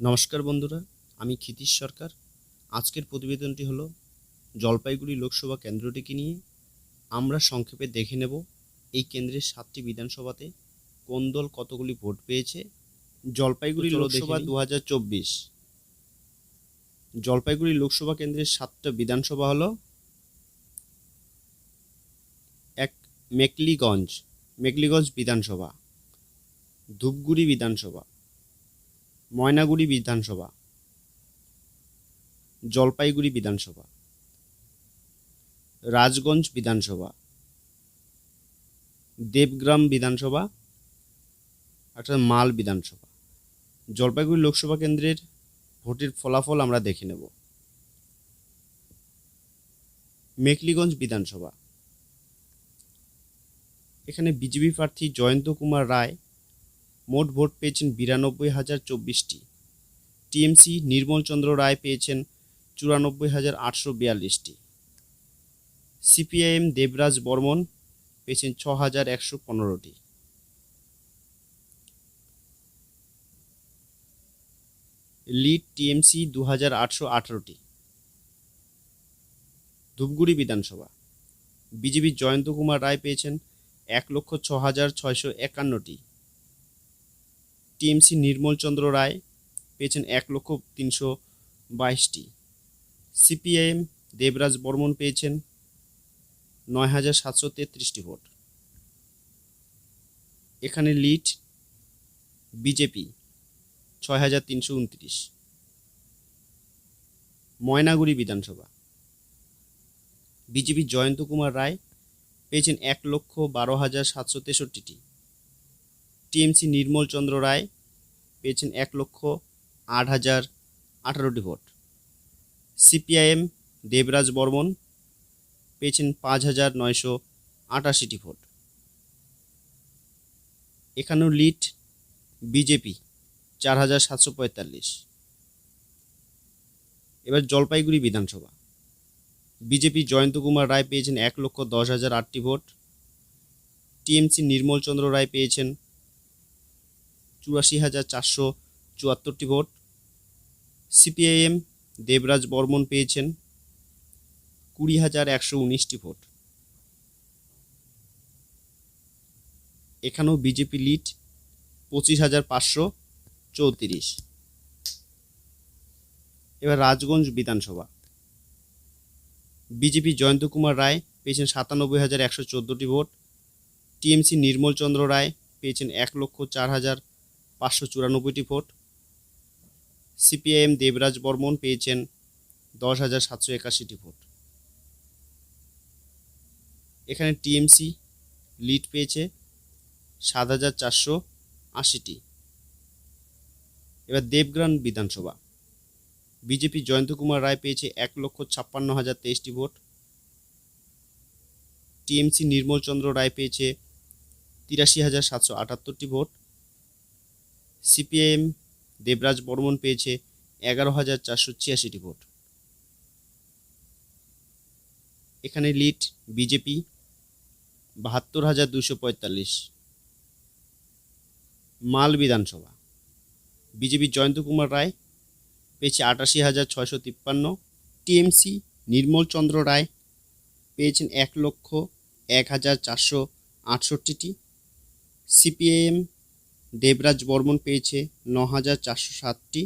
নমস্কার বন্ধুরা আমি ক্ষিতীশ সরকার। আজকের প্রতিবেদনটি হলো জলপাইগুড়ি লোকসভা কেন্দ্রটিকে নিয়ে। আমরা সংক্ষেপে দেখে নেব এই কেন্দ্রের সাতটি বিধানসভাতে কোন দল কতগুলি ভোট পেয়েছে। জলপাইগুড়ি লোকসভা দু হাজার চব্বিশ। জলপাইগুড়ি লোকসভা কেন্দ্রের সাতটা বিধানসভা হলো এক মেকলিগঞ্জ মেকলিগঞ্জ বিধানসভা ধূপগুড়ি বিধানসভা ময়নাগুড়ি বিধানসভা, জলপাইগুড়ি বিধানসভা, রাজগঞ্জ বিধানসভা, দেবগ্রাম বিধানসভা একটা মাল বিধানসভা। জলপাইগুড়ি লোকসভা কেন্দ্রের ভোটের ফলাফল আমরা দেখে নেব। মেকলিগঞ্জ বিধানসভা। এখানে বিজেপি প্রার্থী জয়ন্ত কুমার রায় মোট ভোট পেয়েছেন বিরানব্বই হাজার চব্বিশটি। টিএমসি নির্মল চন্দ্র রায় পেয়েছেন চুরানব্বই হাজার আটশো বিয়াল্লিশটি। সিপিআইএম দেবরাজ বর্মন পেয়েছেন ছ হাজার একশো পনেরোটি। লিড টিএমসি দু হাজার আটশো আঠারোটি। ধূপগুড়ি বিধানসভা। বিজেপির জয়ন্ত কুমার রায় পেয়েছেন এক লক্ষ ছ হাজার ছয়শো একান্নটি। টিএমসি নির্মল চন্দ্র রায় পেয়েছেন এক লক্ষ তিনশো বাইশটি। সিপিআইএম দেবরাজ বর্মন পেয়েছেন নয় হাজার সাতশো তেত্রিশটি ভোট। এখানে লিড বিজেপি ছয় হাজার তিনশো উনত্রিশ। ময়নাগুড়ি বিধানসভা। বিজেপি জয়ন্ত কুমার রায় পেয়েছেন এক লক্ষ বারো হাজার সাতশো তেষট্টিটি। টিএমসি নির্মল চন্দ্র রায় পেয়েছেন এক লক্ষ আট হাজার আঠারোটি ভোট। সিপিআইএম দেবরাজ বর্মন পেয়েছেন পাঁচ হাজার নয়শো আটাশিটি ভোট। এখানেও লিড বিজেপি, চার হাজার সাতশো পঁয়তাল্লিশ। এবার জলপাইগুড়ি বিধানসভা। বিজেপি জয়ন্ত কুমার রায় পেয়েছেন এক লক্ষ দশ হাজার আটটি ভোট। টিএমসি নির্মল চন্দ্র রায় পেয়েছেন চুরাশি হাজার চারশো চুয়াত্তরটি ভোট। সিপিআইএম দেবরাজ বর্মন পেয়েছেন কুড়ি হাজার একশো উনিশটি ভোট। এখানেও বিজেপি লিড পঁচিশ হাজার পাঁচশো চৌত্রিশ। এবার রাজগঞ্জ বিধানসভা। বিজেপি জয়ন্ত কুমার রায় পেয়েছেন সাতানব্বই হাজার একশো চোদ্দোটি ভোট। টিএমসি নির্মল চন্দ্র রায় পেয়েছেন এক লক্ষ চার হাজার পাঁচশো চুরানব্বইটি ভোট। সিপিআইএম দেবরাজ বর্মন পেয়েছেন দশ হাজার সাতশো একাশিটি ভোট। এখানে টিএমসি লিড পেয়েছে সাত হাজার চারশো আশিটি। এবার দেবগ্রাম বিধানসভা। বিজেপি জয়ন্ত কুমার রায় পেয়েছে এক লক্ষ ছাপ্পান্ন হাজার তেইশটি ভোট। টিএমসি নির্মল চন্দ্র রায় পেয়েছে তিরাশি হাজার সাতশো আটাত্তরটি ভোট। সিপিআইএম দেবরাজ বর্মন পেয়েছে এগারো হাজার চারশো ছিয়াশিটি ভোট। এখানে লিড বিজেপি, বাহাত্তর হাজার দুশো পঁয়তাল্লিশ। মাল বিধানসভা, বিজেপি জয়ন্ত কুমার রায় পেয়েছে আটাশি হাজার ছয়শো তিপ্পান্ন। টিএমসি নির্মল চন্দ্র রায় পেয়েছেন এক লক্ষ এক হাজার চারশো আটষট্টিটি। সিপিআইএম দেবরাজ বর্মন পেয়েছে ন হাজার চারশো সাতটি।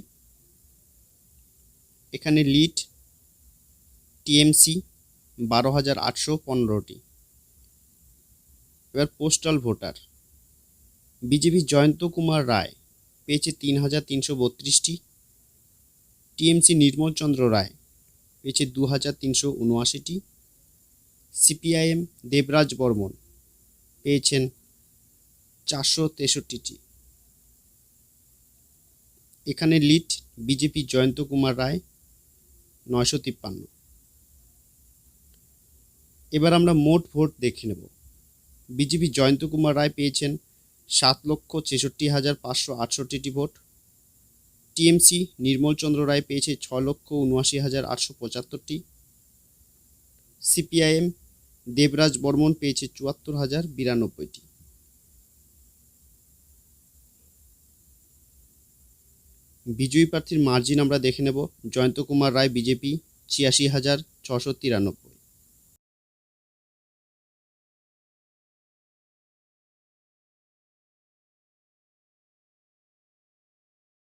এখানে লিড টিএমসি বারো হাজার আটশো পনেরোটি। এবার postal voter. BJP Jayanta Kumar Roy পেয়েছে তিন হাজার তিনশো বত্রিশটি। টিএমসি নির্মল চন্দ্র রায় পেয়েছে দু হাজার তিনশো উনআশিটি। সিপিআইএম দেবরাজ বর্মন পেয়েছেন চারশো তেষট্টিটি। এখানে লিড বিজেপি জয়ন্ত কুমার রায় নয়শো তিপ্পান্ন। এবার আমরা মোট ভোট দেখে নেব। বিজেপি জয়ন্ত কুমার রায় পেয়েছেন সাত লক্ষ ছেষট্টি হাজার পাঁচশো আটষট্টিটি ভোট। টিএমসি নির্মল চন্দ্র রায় পেয়েছে ছ লক্ষ উনআশি হাজার আটশো পঁচাত্তরটি। সিপিআইএম দেবরাজ বর্মন পেয়েছে চুয়াত্তর হাজার বিরানব্বইটি। বিজয়ী প্রার্থীর মার্জিন আমরা দেখে নেব। জয়ন্ত কুমার রায় বিজেপি ছিয়াশি হাজার ছশো তিরানব্বই।